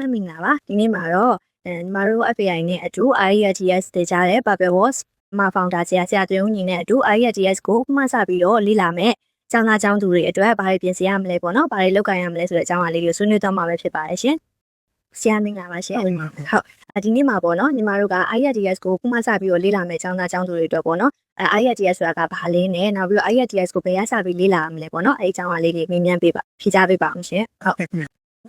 မှတ်မိလားပါဒီနေ့မှာတော့အဲညီမတို့ FBI နဲ့အတူ IELTS တကြားတဲ့ Bubble Wars မှာ founder ဆရာဆရာတရုံးညီနဲ့အတူ IELTS ကိုမှတ်စပြီးတော့လေ့လာမယ်ကျောင်းသားကျောင်းသူတွေအတွက်ဘာတွေပြင်ဆင်ရမလဲပေါ့နော်ဘာတွေလုပ်ကိုင်ရမလဲဆိုတဲ့အကြောင်းအရာလေးကိုဆွေးနွေးတော့မှာပဲဖြစ်ပါတယ်ရှင်ဆရာမင်္ဂလာပါရှင်ဟုတ်ပါဘူးအဒီနေ့မှာပေါ့နော်ညီမတို့က IELTS ကိုခုမှစပြီးတော့လေ့လာမယ်ကျောင်းသားကျောင်းသူတွေအတွက်ပေါ့နော်အဲ IELTS ဆိုတာကဘာလဲနဲ့နောက်ပြီးတော့ IELTS ကိုဘယ်ရစပြီးလေ့လာရမလဲပေါ့နော်အဲဒီအကြောင်းအရာလေးတွေမြင်မြန်ပေးပါဖြေကြားပေးပါအောင်ရှင်ဟုတ်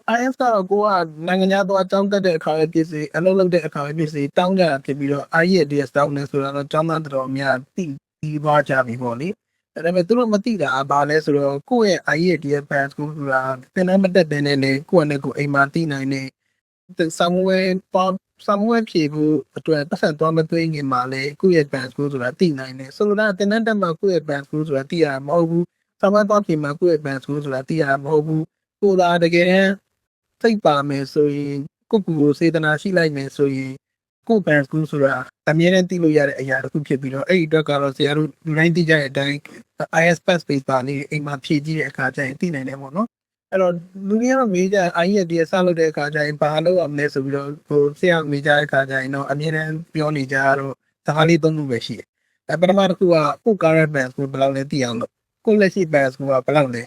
ဟုတ်ကဲ့ခင်ဗျ IS ကတော့ကိုကနိုင်ငံခြားသွားတောင်းတက်တဲ့အခါပဲဖြစ်စေအလုပ်လုပ်တဲ့အခါပဲဖြစ်စေတောင်းကြတာဖြစ်ပြီးတော့ IELTS တောင်းနေဆိုတာတော့ကျောင်းသားတော်အများသိပြီးသွားကြပြီပေါ့လေဒါပေမဲ့သူတို့မသိတာအဘာလဲဆိုတော့ကိုယ့်ရဲ့ IELTS pass ကိုဆိုတာသင်တန်းမတက်တဲ့နဲ့လေကိုယ့်နဲ့ကိုယ်အိမ်မှာသိနိုင်နေဆမ်ဝဲပေါ့ဆမ်ဝဲဖြေဖို့အတွက်ပတ်စံသွားမသွင်းခင်မှာလေကိုယ့်ရဲ့ pass ကိုဆိုတာသိနိုင်တယ်ဆိုတော့သင်တန်းတက်မှာကိုယ့်ရဲ့ pass ကိုဆိုတာသိရမှာမဟုတ်ဘူးဆမ်ဝဲသွားဖြေမှာကိုယ့်ရဲ့ pass ကိုဆိုတာသိရမှာမဟုတ်ဘူးကိုသာတကယ်တမ်း စိတ်ပါမယ်ဆိုရင်ကိုယ့်ကိုယ်ကိုစေတနာရှိလိုက်မယ်ဆိုရင်ကိုယ့်ဘန်စကူးဆိုတာအမြဲတမ်းသိလို့ရတဲ့အရာတစ်ခုဖြစ်ပြီးတော့အဲ့ဒီအတွက်ကတော့ဆရာတို့လူတိုင်းသိကြတဲ့အတိုင်း IS pass space ပါနေအိမ်မှာဖြည့်ကြည့်တဲ့အခါကျရင်သိနိုင်တယ်ပေါ့နော်အဲ့တော့လူတွေကတော့မေးကြ IS ဒီစလုပ်တဲ့အခါကျရင်ဘာလုပ်အောင်လဲဆိုပြီးတော့ဟိုဆရာမေးကြတဲ့အခါကျရင်တော့အမြဲတမ်းပြောနေကြတော့စကားလေးသုံးခုပဲရှိတယ်အဲ့ပထမတစ်ခုကကို current balance ကိုဘယ်လောက်လဲသိအောင်လို့ကိုလက်ရှိ balance ကိုဘယ်လောက်လဲ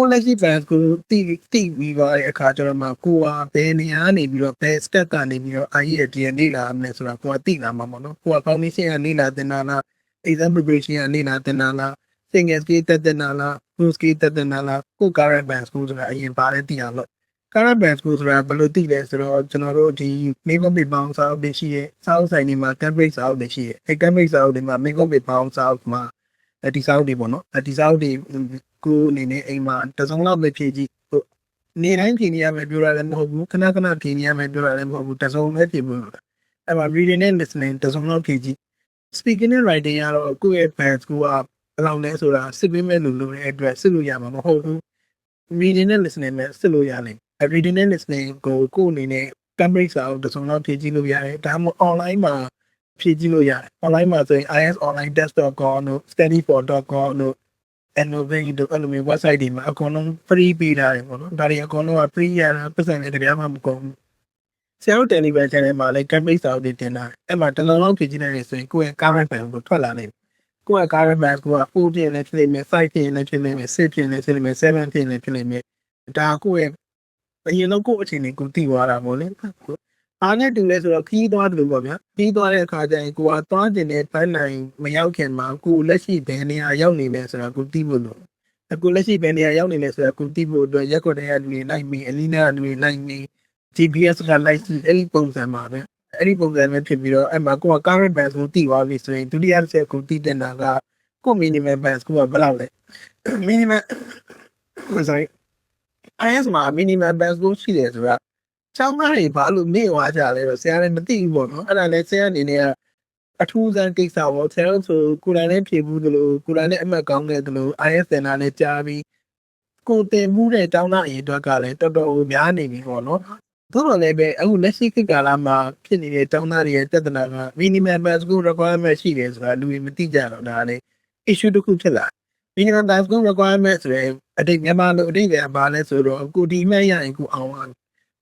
ကိုလက်ရှိ balance ကိုတိတိပြီးသွားတဲ့အခါကျတော့မှကိုကဘယ်နေရာနေပြီးတော့ဘယ် step ကနေပြီးတော့ IE ရဲ့ DNA လာမလဲဆိုတာကိုကသိလာမှာပေါ့နော်ကိုက foundation ကနေလာတင်တာလား exam preparation ကနေလာတင်တာလား single skill တက်တင်တာလား full skill တက်တင်တာလားကို current balance ကိုဆိုတာအရင်ပါတယ်သိအောင်လို့ current balance ကိုဆိုတာဘယ်လိုသိလဲဆိုတော့ကျွန်တော်တို့ဒီ makeup ပေပေါင်းစာအုပ်တွေရှိရဲ့စာအုပ်ဆိုင်တွေမှာ template စာအုပ်တွေရှိရဲ့အဲ template စာအုပ်တွေမှာ makeup ပေပေါင်းစာအုပ်မှာအဲဒီစာအုပ်တွေပေါ့နော်အဲဒီစာအုပ်တွေ ကိုအနေနဲ့အိမ်မှာတစ်စုံလောက်ပဲဖြည့်ကြည့်ဟုတ်နေတိုင်းဖြည့်နေရမယ်ပြောရတယ်မဟုတ်ဘူးခဏခဏဖြည့်နေရမယ်ပြောရတယ်မဟုတ်ဘူးတစ်စုံပဲဖြည့်ဖို့အဲ့မှာ reading နဲ့ listening တစ်စုံလောက်ဖြည့်ကြည့် speaking and writing ကတော့ကိုယ့်ရဲ့ balance ကိုကဘယ်လောက်လဲဆိုတာစစ်ပေးမဲ့လူလူတဲ့အတွက်စစ်လို့ရမှာမဟုတ်ဘူး reading နဲ့ listening နဲ့စစ်လို့ရလိမ့်မယ် reading နဲ့ listening ကိုကိုယ့်အနေနဲ့ template စာအုပ်တစ်စုံလောက်ဖြည့်ကြည့်လို့ရတယ်ဒါမှမဟုတ် online မှာဖြည့်ကြည့်လို့ရတယ် online မှာဆိုရင် isonlinetest.com တို့ studyfor.com တို့ innovate တို့အဲ့လိုမျိုး website တွေမှာအကုန်လုံး free ပေးထားတယ်ပေါ့နော်ဒါတွေအကုန်လုံးက free ရတာပတ်စံနဲ့တရားမှမကုန်ဘူးဆရာတို့ Telegram channel မှာလည်း template စာအုပ်တွေတင်ထားတယ်အဲ့မှာတစ်လုံးလုံးဖြည့်ကြည့်လိုက်ရဆိုရင်ကိုယ့်ရဲ့ current balance ကိုထွက်လာနိုင်တယ်ကိုယ့်ရဲ့ current balance ကို4ပြည့်လည်းဖြစ်နေမယ်5ပြည့်လည်းဖြစ်နေမယ်6ပြည့်လည်းဖြစ်နေမယ်7ပြည့်လည်းဖြစ်နေမယ်ဒါကိုယ့်ရဲ့အရင်တော့ကိုယ့်အခြေအနေကိုသိသွားတာပေါ့လေ အားနဲ့တူလဲဆိုတော့ခီးသွားတယ်လို့ပေါ့ဗျာခီးသွားတဲ့အခါကျရင်ကိုကသွားတင်တဲ့ဘိုင်းနိုင်မရောက်ခင်မှာကိုလက်ရှိဘယ်နေရာရောက်နေလဲဆိုတာကိုသိဖို့လို့အခုလက်ရှိဘယ်နေရာရောက်နေလဲဆိုတာကိုသိဖို့အတွက်ရက်ကွက်တဲ့လူတွေလိုက်ပြီးအလီနာလူတွေလိုက်ပြီး GPS ကလိုက်စီအဲ့ဒီပုံစံမှာပဲအဲ့ဒီပုံစံပဲဖြစ်ပြီးတော့အဲ့မှာကိုက current balance ကိုသိသွားပြီဆိုရင်ဒုတိယတစ်ချက်ကိုသိတဲ့နာကကို minimum balance ကိုကဘယ်လောက်လဲ minimum sorry IS မှာ minimum balance ကိုရှိတယ်ဆိုတာ ကျောင်းသားတွေဘာလို့မေ့သွားကြလဲတော့ဆရာလည်းမသိဘူးပေါ့နော်အဲ့ဒါလည်းဆရာအနေနဲ့ကအထူးဆန်းကိစ္စပေါ့ဆရာတို့ဆိုကိုယ်တိုင်လည်းဖြေဘူးသလိုကိုယ်တိုင်လည်းအမှတ်ကောင်းတယ်သလို IS တင်တာလည်းကြားပြီးကိုတင်မှုတဲ့ကျောင်းသားအရေးအတွက်ကလည်းတော်တော်များနေပြီပေါ့နော်သို့တော်လည်းပဲအခုလက်ရှိခေတ်ကာလမှာဖြစ်နေတဲ့ကျောင်းသားတွေရဲ့တက်တနာက minimum balance ကို requirement ရှိတယ်ဆိုတာလူတွေမသိကြတော့ဒါလည်း issue တစ်ခုဖြစ်လာ minimum balance ကို requirement ဆိုရင်အတိတ်မြန်မာလိုအတိတ်ကဘာလဲဆိုတော့ကိုဒီမဲ့ရရင်ကိုအောင်ပါ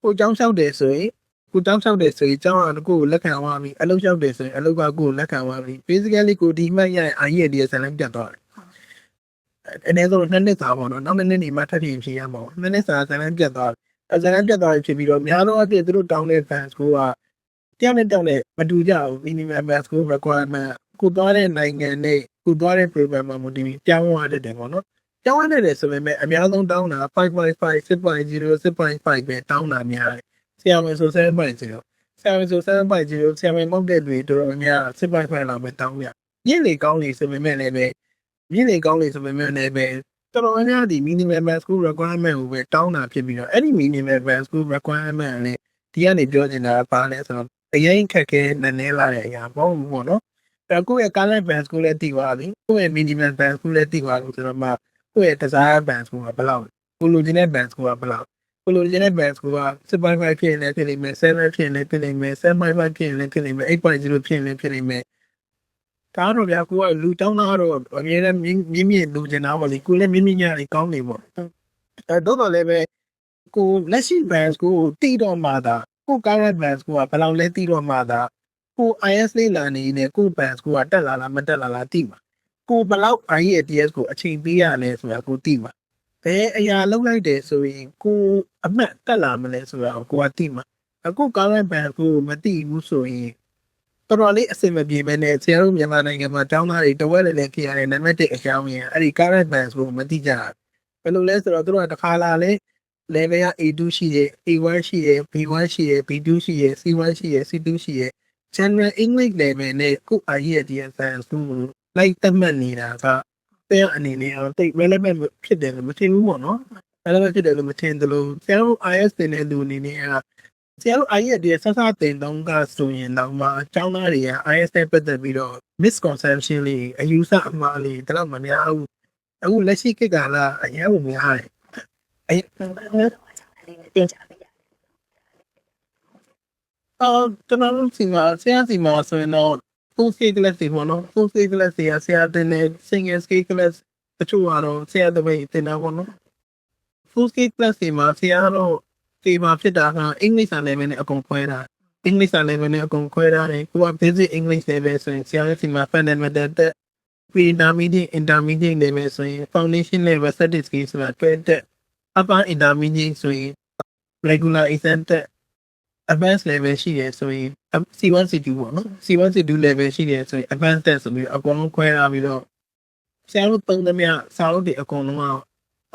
ကိုကျောင်းလျှောက်တယ်ဆိုရင်ကိုကျောင်းလျှောက်တယ်ဆိုရင်ကျောင်းကကိုကိုလက်ခံသွားပြီအလုပ်လျှောက်တယ်ဆိုရင်အလုပ်ကကိုကိုလက်ခံသွားပြီ basically ကိုဒီမဲ့ရရင် IE ဒီဆန်လည်းပြတ်သွားတယ်အဲအဲ့ဒါဆိုနှစ်နှစ်စာပေါ့နော်နောက်နှစ်နှစ်နေမှထပ်ဖြည့်ဖြည့်ရမှာပေါ့နှစ်နှစ်စာဆန်လည်းပြတ်သွားတယ်အဲဆန်လည်းပြတ်သွားပြီဖြစ်ပြီးတော့များသောအားဖြင့်သူတို့တောင်းတဲ့ fans ကိုကတယောက်နဲ့တယောက်နဲ့မတူကြဘူး minimum balance ကို requirement ကိုသွားတဲ့နိုင်ငံနဲ့ကိုသွားတဲ့ program မှာမူတည်ပြီးပြောင်းသွားတတ်တယ်ပေါ့နော် ပြောင်းရတဲ့ဆိုပေမဲ့အများဆုံးတောင်းတာ5.5 6.0 6.5ပဲတောင်းတာများတယ်ဆရာမဆို7.0ဆရာမဆို7.0ဆရာမမဟုတ်တဲ့လူတွေတော်တော်များ6.5လောက်ပဲတောင်းရမြင့်လေကောင်းလေဆိုပေမဲ့လည်းပဲမြင့်လေကောင်းလေဆိုပေမဲ့လည်းပဲတော်တော်များဒီ minimum math school requirement ကိုပဲတောင်းတာဖြစ်ပြီးတော့အဲ့ဒီ minimum math school requirement နဲ့ဒီကနေပြောနေတာပါလဲဆိုတော့အရင်ခက်ခဲနည်းနည်းလာတဲ့အရာပေါ့ပေါ့နော်အဲ့ကိုယ့်ရဲ့ current balance ကိုလည်းသိသွားပြီကိုယ့်ရဲ့ minimum balance ကိုလည်းသိသွားလို့ဆိုတော့မှ ကိုယ့်ရဲ့ desire balance ကိုကဘယ်လောက်ကိုလိုချင်တဲ့ balance ကိုကဘယ်လောက်ကိုလိုချင်တဲ့ balance ကိုက6.5ဖြစ်ရင်လည်းဖြစ်နေမယ်7ဖြစ်ရင်လည်းဖြစ်နေမယ်7.5ဖြစ်ရင်လည်းဖြစ်နေမယ်8.0ဖြစ်ရင်လည်းဖြစ်နေမယ်ဒါတော့ဗျာကိုကလူတောင်းတာတော့အမြဲတမ်းမြင်းမြင်းမြင့်လူချင်တာပေါ့လေကိုလည်းမြင်းမြင့်ညာလေးကောင်းနေပေါ့အဲတော့တော့လည်းပဲကိုလက်ရှိ bands ကိုတီးတော့မှသာကို current bands ကိုကဘယ်လောက်လဲတီးတော့မှသာကို IS လေးလာနေနေကို bands ကိုကတက်လာလားမတက်လာလားတီးမှာ ကိုဘယ်လောက် IES ကိုအချိန်ပေးရလဲဆိုတာကိုတီးမှာဘယ်အရာလောက်လိုက်တယ်ဆိုရင်ကိုအမှတ်တက်လာမလဲဆိုတာကိုကိုကတီးမှာအခု current bands ကိုမတီးဘူးဆိုရင်တော်တော်လေးအဆင်မပြေဘဲနဲ့ဆရာတို့မြန်မာနိုင်ငံမှာတောင်းသားတွေတဝက်လည်းလည်းဖြစ်ရတယ်နံပါတ်1အကြောင်းရင်းအဲ့ဒီ current bands ကိုမသိကြဘူးဘယ်လိုလဲဆိုတော့တို့ကတစ်ခါလာလဲ level က A2 ရှိတယ် A1 ရှိတယ် B1 ရှိတယ် B2 ရှိတယ် C1 ရှိတယ် C2 ရှိတယ် general english level နဲ့ကို IELTS science ကို လိုက်သတ်မှတ်နေတာကတဲ့အနေနဲ့တော့တိတ် relevant ဖြစ်တယ်လို့မထင်ဘူးပေါ့နော် relevant ဖြစ်တယ်လို့မထင်သလိုဆရာတို့ IS တင်တဲ့လူအနေနဲ့ကဆရာတို့ IELTS ဆက်စားတင်တော့ကဆိုရင်တော့မှအကြောင်းသားတွေက IS နဲ့ပတ်သက်ပြီးတော့ misconception လေးအယူဆအမှားလေးတလောက်မများဘူးအခုလက်ရှိခေတ်ကလာအရင်ကများတယ်အဲ့မျိုးတော့အကြောင်းလေးနဲ့တင်ကြပေးရအော်ကျွန်တော်တို့စီမှာဆရာစီမှာဆိုရင်တော့ full scale class တွေပေါ့နော် full scale class တွေကဆရာတင်တဲ့ single scale class တချို့ကတော့ဆရာတပည့်တင်တာပေါ့နော် full scale class တွေမှာဆရာတော့ဒီမှာဖြစ်တာကအင်္ဂလိပ်စာ level နဲ့အကုန်ခွဲတာအင်္ဂလိပ်စာ level နဲ့အကုန်ခွဲထားတယ်ကိုက basic english level ဆိုရင်ဆရာစီမှာ fundamental တက် pre-intermediate intermediate level ဆိုရင် foundation level statistics ဆိုတာတွဲတက် upper intermediate ဆိုရင် regular exam တက် advanced level ရှိတယ်ဆိုရင် C1 C2 ပေါ့နော် C1 C2 level ရှိတယ်ဆိုရင် advanced test ဆိုပြီးအကုန်လုံးခွဲထားပြီးတော့ဆရာတို့သုံးသမျှစာအုပ်တွေအကုန်လုံးက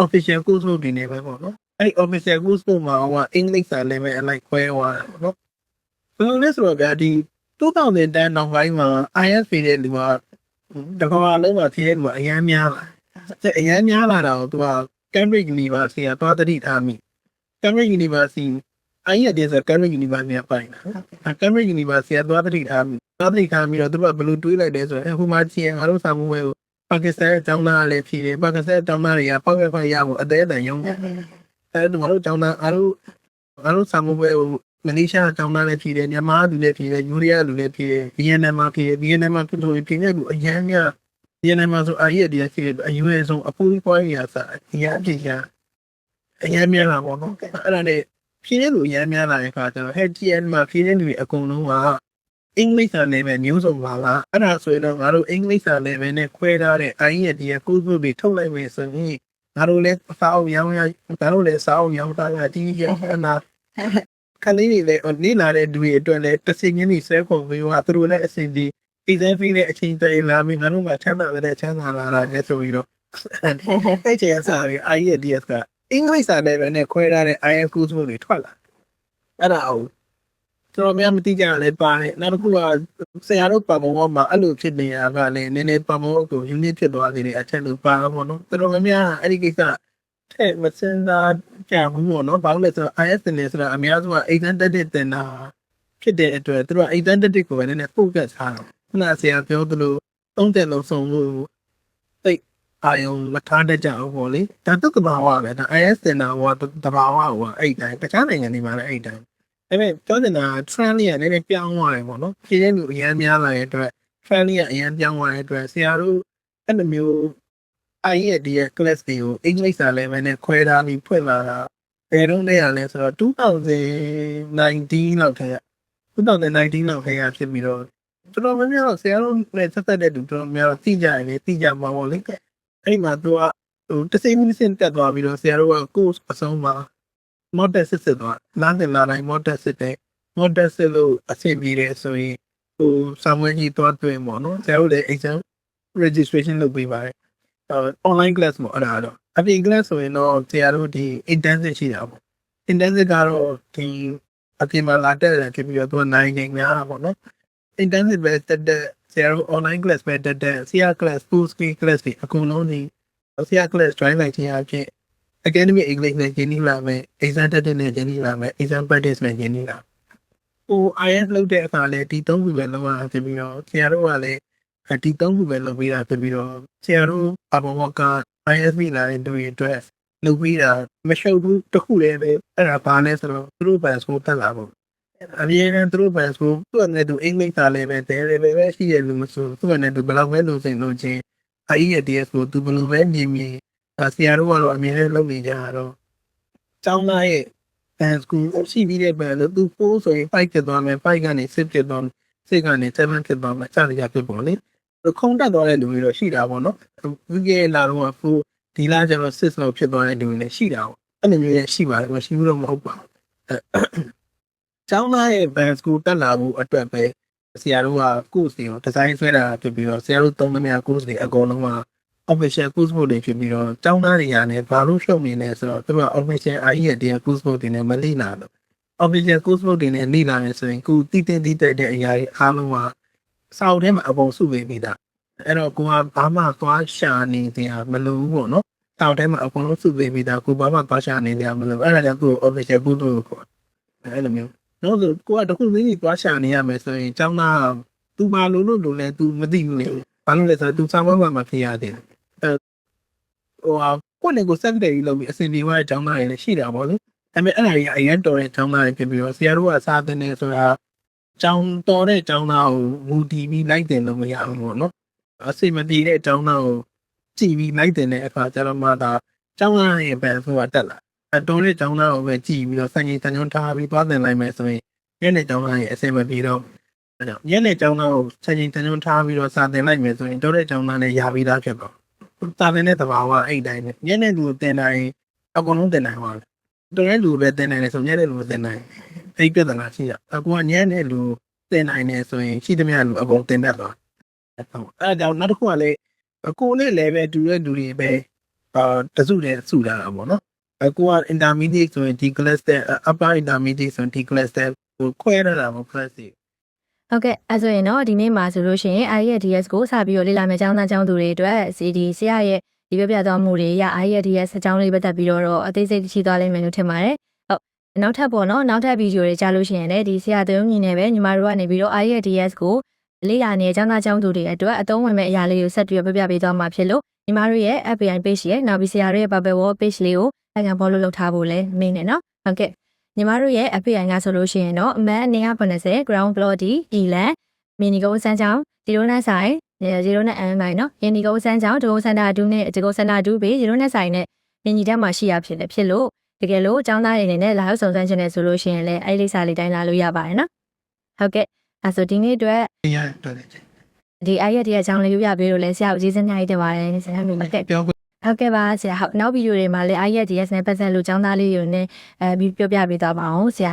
official course book တွေနေပဲပေါ့နော်အဲ့ဒီ official course book မှာဟိုကအင်္ဂလိပ်စာ level အလိုက်ခွဲသွားတာပေါ့နော်ဘယ်လိုလဲဆိုတော့ဗျာဒီ2010နောက်ပိုင်းမှာ IS တဲ့လူကတကဘာလုံးမှာဖြစ်တဲ့လူကအများများလာတဲ့အများများလာတော့သူက Cambridge University ကသွားတတိထားမိ Cambridge University အဲ့ရတဲ့ဆို Cambridge University ကပိုင်တာ။ Cambridge University ကသွားတတိထားပြီ။သွားတတိထားပြီးတော့သူတို့ကဘယ်လိုတွေးလိုက်လဲဆိုတော့ဟိုမှာချင်းငါတို့စာမှုဝဲကိုပါကစ္စတန်အကြောင်းသားလည်းဖြစ်တယ်။ပါကစ္စတန်အကြောင်းသားတွေကပေါက်ရခွင့်ရဖို့အသေးအတန်ရုံးတယ်။အဲ့ဒါငါတို့အကြောင်းသားငါတို့ငါတို့စာမှုဝဲကိုမလေးရှားအကြောင်းသားလည်းဖြစ်တယ်။မြန်မာလူလည်းဖြစ်တယ်။ယူရီးယားလူလည်းဖြစ်တယ်။ဗီယက်နမ်မှာဖြစ်တယ်။ဗီယက်နမ်မှာဖြစ်လို့ပြင်တဲ့လူအရန်ကဗီယက်နမ်မှာဆိုအာရီဒီဖြစ်တယ်အယူအဆုံအပူပွားရစာအရန်ဖြစ်ရအရန်များလာပေါ့နော်။အဲ့ဒါနဲ့ ဖြင်းတဲ့လူအများများလာတဲ့အခါကျတော့ HTN မှာဖြင်းတဲ့လူတွေအကုန်လုံးကအင်္ဂလိပ်စာ level မျိုးစုံပါလားအဲ့ဒါဆိုရင်တော့ငါတို့အင်္ဂလိပ်စာ level နဲ့ခွဲထားတဲ့ IELTS ရဲ့ course book တွေထုတ်လိုက်မယ်ဆိုရင်ငါတို့လည်းစာအုပ်ရောင်းရငါတို့လည်းစာအုပ်ရောင်းတာကဒီရအနာခလေးတွေလည်းနေလာတဲ့လူတွေအတွက်လည်းတစ်စိမ်ချင်းတွေဆဲခုံပြီးတော့သူတို့လည်းအစဉ်ဒီ exam fee နဲ့အချိန်တည်းလာပြီးငါတို့ကချမ်းသာတဲ့ချမ်းသာလာတာလည်းဆိုပြီးတော့အဲ့ချိန်ကစားပြီး IELTS က အင်္ဂလိပ်စာ level နဲ့ခွဲထားတဲ့ IELTS course book တွေထွက်လာအဲ့ဒါအောင်ကျွန်တော်များမသိကြရလဲပါတယ်နောက်တစ်ခုကဆရာတို့ပါမောမှာအဲ့လိုဖြစ်နေတာကလည်းနည်းနည်းပါမောကို unit ဖြစ်သွားသေးတယ်အချက်လို့ပါတော့နော်တော်တော်များများအဲ့ဒီကိစ္စထဲမစင်စားကြဘူးပေါ့နော်ဘာလို့လဲဆိုတော့ IS တင်နေဆိုတာအများစုက exam တက်တဲ့တင်တာဖြစ်တဲ့အတွက်သူတို့က exam တက်တဲ့ကိုပဲနည်းနည်း focus ထားတာခုနဆရာပြောသလိုသုံးတဲ့လုံးစုံလို့သိ အာယုံမထားတတ်ကြဘူးပေါ့လေဒါတုတ်ကဘာဝပဲဒါ IS တင်တာဟိုတဘာဝဟိုအဲ့တိုင်းတခြားနိုင်ငံတွေမှာလည်းအဲ့တိုင်းအဲ့မဲ့ပြောနေတာ trend လေးကနည်းနည်းပြောင်းသွားတယ်ပေါ့နော်ဖြည့်တဲ့လူအများများလာတဲ့အတွက် trend လေးကအများပြောင်းသွားတဲ့အတွက်ဆရာတို့အဲ့လိုမျိုး I ရဲ့ဒီရဲ့ class တွေကိုအင်္ဂလိပ်စာလည်းပဲနဲ့ခွဲထားပြီးဖွင့်လာတာဘယ်တော့လဲရလဲဆိုတော့2019လောက်ထဲက2019လောက်ထဲကဖြစ်ပြီးတော့တော်တော်များများတော့ဆရာတို့နဲ့ဆက်သက်တဲ့လူတော်တော်များတော့သိကြတယ်လေသိကြမှာပေါ့လေ အဲ့ဒီမှာသူကဟိုတစ်စိမ့်မိနစ်တက်သွားပြီးတော့ဆရာတို့က course အဆုံးမှာ model စစ်စစ်သွားနားသင်လာတိုင်း model စစ်တယ် model စစ်လို့အဆင်ပြေတယ်ဆိုရင်ဟိုစာမွေးကြီးသွားတွေ့ပေါ့နော်ဆရာတို့လည်း exam registration လုပ်ပေးပါတယ်အဲ online class ပေါ့အဲ့ဒါတော့အပြင် class ဆိုရင်တော့ဆရာတို့ဒီ intensive ရှိတာပေါ့ intensive ကတော့ဒီအပြင်မှာလာတက်တယ်ဖြစ်ပြီးတော့သူကနိုင်နေများတာပေါ့နော် intensive ပဲတက်တဲ့ ဆရာတို့ online class ပဲတက်တဲ့ဆရာ class full scale class တွေအကုန်လုံးဒီဆရာ class join လိုက်ခြင်းအဖြစ် academic english နဲ့ရင်းနှီးလာမယ် exam တက်တဲ့နဲ့ရင်းနှီးလာမယ် exam practice နဲ့ရင်းနှီးလာဟို IS လုပ်တဲ့အခါလဲဒီသုံးခုပဲလုပ်ရဖြစ်ပြီးတော့ဆရာတို့ကလည်းဒီသုံးခုပဲလုပ်ပြီးတာဖြစ်ပြီးတော့ဆရာတို့အဘောက IS မိလာတဲ့လူတွေအတွက်လုပ်ပြီးတာမရှုပ်ဘူးတခုလည်းပဲအဲ့ဒါဘာလဲဆိုတော့သူတို့ပဲဆိုတက်လာဖို့ အမြဲတမ်းသူတို့ပဲဆိုသူ့နဲ့သူအင်္ဂလိပ်စာလည်းပဲတဲတယ်ပဲပဲရှိရလို့မဆိုသူ့နဲ့သူဘယ်လောက်ပဲလို့စိတ်လို့ချင်း IELTS ကိုသူဘယ်လိုပဲမြင်မြင်ဒါဆရာတို့ကတော့အမြဲတမ်းလုပ်နေကြတာတော့ကျောင်းသားရဲ့ band school ရှိပြီးတဲ့ band လို့သူ4ဆိုရင်5ဖြစ်သွားမယ်5ကနေ6ဖြစ်သွားမယ်6ကနေ7ဖြစ်သွားမယ်စသည်အဖြစ်ပေါ့လေခုံတက်သွားတဲ့လူတွေတော့ရှိတာပေါ့နော်ဒီကလာတော့4ဒီလားကျတော့6လောက်ဖြစ်သွားတဲ့လူတွေလည်းရှိတာပေါ့အဲ့လိုမျိုးလည်းရှိပါတယ်မရှိဘူးတော့မဟုတ်ပါဘူး ကျောင်းသားရဲ့ band school တက်လာဖို့အတွက်ပဲဆရာတို့က course တွေကို design ဆွဲတာဖြစ်ပြီးတော့ဆရာတို့သုံးသမျှ course တွေအကုန်လုံးက official course book တွေဖြစ်ပြီးတော့ကျောင်းသားတွေရာနဲ့ဘာလို့ရှုပ်နေလဲဆိုတော့သူက official IE ရဲ့တရား course book တွေနဲ့မလိလာတော့ official course book တွေနဲ့လိလာရင်ဆိုရင်ကိုတည်တည်တည်တဲ့အရာတွေအားလုံးကစာအုပ်ထဲမှာအပုံစုပေးပြီးသားအဲ့တော့ကိုကဘာမှသွားရှာနေတရားမလိုဘူးပေါ့နော်စာအုပ်ထဲမှာအကုန်လုံးစုပေးပြီးသားကိုဘာမှသွားရှာနေတရားမလိုအဲ့ဒါကြောင့်ကို official course book ကိုခေါ်အဲ့လိုမျိုး နော်ဆိုကိုကတခုလေးကြီးသွားရှာနေရမယ်ဆိုရင်ကျောင်းသားကသူမလိုလို့လို့လဲ तू မသိဘူးလေဘာလို့လဲဆိုတော့ तू စာမဘမှာဖြစ်ရတယ်ဟိုဟာကိုယ့်နဲ့ကိုယ်ဆက်တယ်ကြီးလုပ်ပြီးအစင်ပြေသွားတဲ့အကြောင်းသားတွေလည်းရှိတာပေါ့လေဒါပေမဲ့အဲ့ဒါကြီးအရင်တော်တဲ့အကြောင်းသားတွေဖြစ်ပြီးတော့ဆရာတို့ကစာသင်နေဆိုတာကျောင်းတော်တဲ့အကြောင်းသားကိုမူတည်ပြီးလိုက်တင်လို့မရဘူးပေါ့နော်အစိမပြေတဲ့အကြောင်းသားကိုကြည်ပြီးလိုက်တင်တဲ့အခါကျတော့မှဒါကျောင်းသားရဲ့ဘယ်ဆိုတာတက်လာ အတော်တဲ့အကြောင်းသားကိုပဲကြည်ပြီးတော့စံချိန်တန်ရုံထားပြီးသွားတင်လိုက်မယ်ဆိုရင်ညနေကျောင်းသားရဲ့အစိမပြေတော့အဲ့တော့ညနေကျောင်းသားကိုစံချိန်တန်ရုံထားပြီးတော့စာတင်လိုက်မယ်ဆိုရင်တော်တဲ့အကြောင်းသားနဲ့ရပြီးသားဖြစ်တော့တာတဲ့တဲ့သဘာဝအဲ့တိုင်းနဲ့ညနေလူကိုတင်နိုင်အကုန်လုံးတင်နိုင်ပါလားတော်တဲ့လူပဲတင်နိုင်တယ်ဆိုညနေလူကိုတင်နိုင်အဲ့ပြဿနာရှိတာအကူကညနေလူတင်နိုင်တယ်ဆိုရင်ရှိသမျှလူအကုန်တင်တတ်သွားဟုတ်အဲ့ဒါကြောင့်နောက်တစ်ခုကလည်းအကူနဲ့လည်းပဲတူတဲ့လူတွေပဲအာတစုတည်းစုတာပေါ့နော် အကူက intermediate ဆိုရင် D class တဲ့ upper intermediate ဆိုရင် D class တဲ့ကိုခွဲရတာပေါ့ class တွေဟုတ်ကဲ့အဲဆိုရင်တော့ဒီနေ့မှာဆိုလို့ရှိရင် i ရဲ့ DS ကိုစပြီးတော့လေ့လာမယ့်ကျောင်းသားကျောင်းသူတွေအတွက် CD ဆရာရဲ့ဒီပြပြသွားမှုတွေရ i ရဲ့ DS အကြောင်းလေးပတ်သက်ပြီးတော့တော့အသေးစိတ်ရှိသွားလိမ့်မယ်လို့ထင်ပါတယ်ဟုတ်နောက်ထပ်ပေါ့နော်နောက်ထပ်ဗီဒီယိုတွေကြားလို့ရှိရင်လည်းဒီဆရာသွင်းမြင်နေပဲညီမတို့ကနေပြီးတော့ i ရဲ့ DS ကိုလေ့လာနေတဲ့ကျောင်းသားကျောင်းသူတွေအတွက်အသုံးဝင်မဲ့အရာလေးကိုဆက်ပြီးတော့ပြပြပေးသွားမှာဖြစ်လို့ညီမတို့ရဲ့ FBI page ရဲ့နောက်ပြီးဆရာတို့ရဲ့ Bubble Wall page လေးကို အကန် follow လုပ်ထားဖို့လည်းမင်းနဲ့နော်ဟုတ်ကဲ့ညီမတို့ရဲ့ FBI ကဆိုလို့ရှိရင်တော့အမှတ်190 ground floor D Elan မီနီကုန်းစမ်းချောင်းဒီလိုနဲ့ဆိုင်ဒီလိုနဲ့အန်နိုင်နော်ယင်းဒီကုန်းစမ်းချောင်းဒီကုန်းစန္ဒာဒူးနဲ့ဒီကုန်းစန္ဒာဒူးဘေးဒီလိုနဲ့ဆိုင်နဲ့မင်းကြီးတက်မှာရှိရဖြစ်တယ်ဖြစ်လို့တကယ်လို့အကြောင်းသားတွေအနေနဲ့လာရောက်စုံစမ်းခြင်းနဲ့ဆိုလို့ရှိရင်လည်းအဲ့ဒီလိပ်စာလေးတိုင်းလာလို့ရပါတယ်နော်ဟုတ်ကဲ့အဲဆိုဒီနေ့အတွက်ရတော်တယ်ဒီအဲ့ရတဲ့အကြောင်းလေးပြပြပေးလို့လည်းဆရာကိုကျေးဇူးများကြီးတင်ပါတယ်ဆရာမျိုးတက်ပြောခွင့် ဟုတ်ကဲ့ပါဆရာဟုတ်နောက်ဗီဒီယိုတွေမှာလည်း IELTS နဲ့ပတ်သက်လို့ចောင်းသားလေးတွေနဲ့အဲပြီးပြောပြပေးသွားပါအောင်ဆရာ